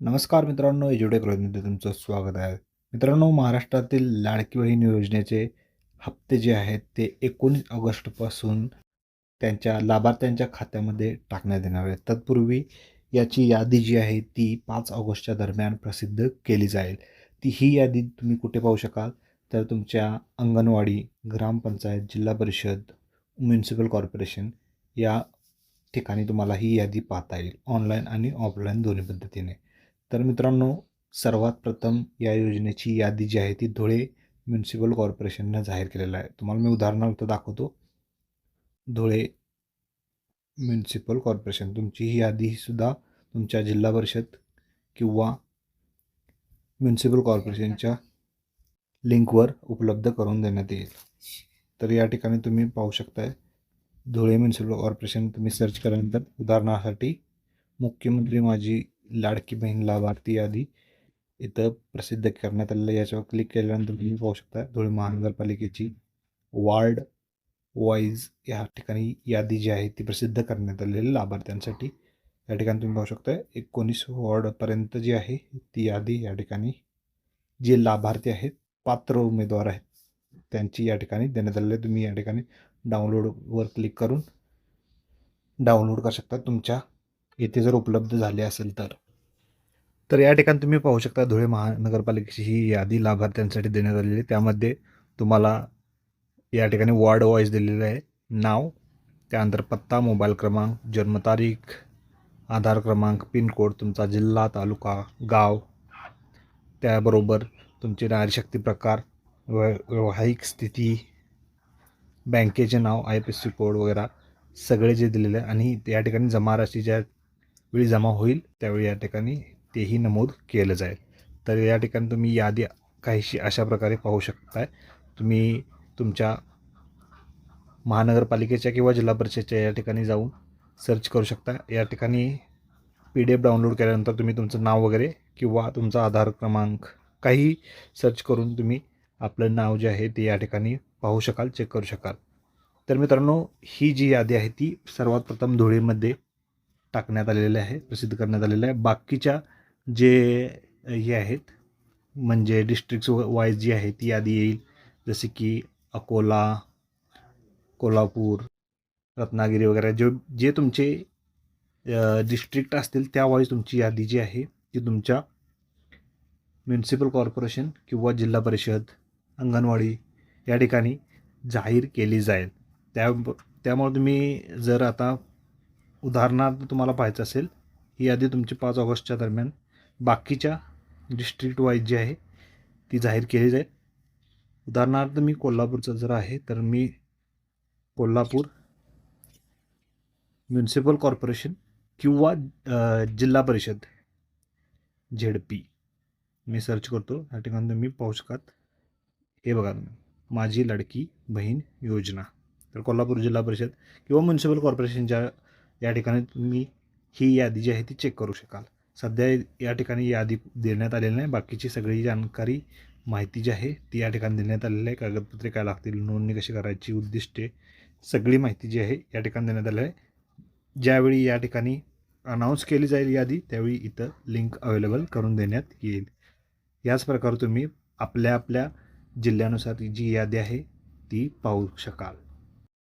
नमस्कार मित्रांनो एज्युटेक प्रतिनिधी तुमचं स्वागत आहे. मित्रांनो महाराष्ट्रातील लाडकी बहीण योजनेचे हप्ते जे आहेत ते एकोणीस ऑगस्टपासून त्यांच्या लाभार्थ्यांच्या खात्यामध्ये टाकण्यात येणार आहे तत्पूर्वी याची यादी जी आहे ती पाच ऑगस्टच्या दरम्यान प्रसिद्ध केली जाईल. ती ही यादी तुम्ही कुठे पाहू शकाल? तर तुमच्या अंगणवाडी ग्रामपंचायत जिल्हा परिषद म्युन्सिपल कॉर्पोरेशन या ठिकाणी तुम्हाला ही यादी पाहता येईल ऑनलाईन आणि ऑफलाईन दोन्ही पद्धतीने. तर मित्रांनो सर्वात प्रथम या योजनेची यादी जी आहे ती धुळे म्युन्सिपल कॉर्पोरेशननं जाहीर केलेलं आहे. तुम्हाला मी उदाहरणार्थ दाखवतो. धुळे म्युन्सिपल कॉर्पोरेशन तुमची ही यादी सुद्धा तुमच्या जिल्हा परिषद किंवा म्युन्सिपल कॉर्पोरेशनच्या लिंकवर उपलब्ध करून देण्यात येईल. तर या ठिकाणी तुम्ही पाहू शकताय धुळे म्युन्सिपल कॉर्पोरेशन तुम्ही सर्च केल्यानंतर उदाहरणासाठी मुख्यमंत्री माझी लाडकी बहीण लाभार्थी यादी इथं प्रसिद्ध करण्यात आलेलं आहे. याच्यावर क्लिक केल्यानंतर तुम्ही पाहू शकता धुळे महानगरपालिकेची वार्ड वाईज या ठिकाणी यादी जी आहे ती प्रसिद्ध करण्यात आलेली लाभार्थ्यांसाठी. या ठिकाणी तुम्ही पाहू शकता एकोणीस वॉर्डपर्यंत जी आहे ती यादी या ठिकाणी जे लाभार्थी आहेत पात्र उमेदवार आहेत त्यांची या ठिकाणी देण्यात आलेली आहे. तुम्ही या ठिकाणी डाउनलोडवर क्लिक करून डाउनलोड करू शकता तुमच्या येथे जर उपलब्ध झाले असेल तर. तर या ठिकाणी तुम्ही पाहू शकता धुळे महानगरपालिकेची ही यादी लाभार्थ्यांसाठी देण्यात आलेली आहे. त्यामध्ये तुम्हाला या ठिकाणी वॉर्ड वाईज दिलेलं आहे. नाव त्यानंतर पत्ता मोबाईल क्रमांक जन्मतारीख आधार क्रमांक पिनकोड तुमचा जिल्हा तालुका गाव. त्याबरोबर तुमचे नारीशक्ती प्रकार व वैवाहिक स्थिती बँकेचे नाव I P S C code वगैरे सगळे जे दिलेले आहे. आणि या ठिकाणी जमा राशी ज्या वेळी जमा होईल त्यावेळी या ठिकाणी तेही नमूद केलं जाईल. तर या ठिकाणी तुम्ही यादी काहीशी अशा प्रकारे पाहू शकताय. तुम्ही तुमच्या महानगरपालिकेच्या किंवा जिल्हा परिषदेच्या या ठिकाणी जाऊन सर्च करू शकता. या ठिकाणी पी डी एफ डाउनलोड केल्यानंतर तुम्ही तुमचं नाव वगैरे किंवा तुमचा आधार क्रमांक काही सर्च करून तुम्ही आपलं नाव जे आहे ते या ठिकाणी पाहू शकाल चेक करू शकाल. तर मित्रांनो ही जी यादी आहे ती सर्वात प्रथम धुळेमध्ये टाकण्यात आलेले आहे प्रसिद्ध करण्यात आलेलं आहे. बाकीच्या जे हे आहेत म्हणजे डिस्ट्रिक्ट वाईज जी आहे ती यादी येईल. जसे की अकोला कोल्हापूर रत्नागिरी वगैरे जे जे तुमचे डिस्ट्रिक्ट असतील त्या वाईज तुमची यादी जी आहे ती तुमच्या म्युन्सिपल कॉर्पोरेशन किंवा जिल्हा परिषद अंगणवाडी या ठिकाणी जाहीर केली जाईल. त्या त्यामुळे तुम्ही जर आता उदाहरणार्थ तुम्हाला पाहायचं असेल ही यादी तुमची पाच ऑगस्टच्या दरम्यान बाकीच्या डिस्ट्रिक्ट वाईज जी आहे ती जाहीर केली जाईल. उदाहरणार्थ मी कोल्हापूरचं जर आहे तर मी कोल्हापूर म्युन्सिपल कॉर्पोरेशन किंवा जिल्हा परिषद झेड पी मी सर्च करतो. या ठिकाणी तुम्ही पाहू शकाल. हे बघा तुम्ही. माझी लडकी बहीण योजना. तर कोल्हापूर जिल्हा परिषद किंवा म्युन्सिपल कॉर्पोरेशनच्या या ठिकाणी तुम्ही ही यादी जी आहे ती चेक करू शकाल. सध्या या ठिकाणी यादी देण्यात आलेली नाही. बाकीची सगळी जानकारी माहिती जी आहे ती या ठिकाणी देण्यात आलेली आहे. कागदपत्रे काय लागतील नोंदणी कशी करायची उद्दिष्टे सगळी माहिती जी आहे या ठिकाणी देण्यात आली आहे. ज्यावेळी या ठिकाणी अनाऊन्स केली जाईल यादी त्यावेळी इथं लिंक अवेलेबल करून देण्यात येईल. याच प्रकारे तुम्ही आपल्या आपल्या जिल्ह्यानुसार जी यादी आहे ती पाहू शकाल.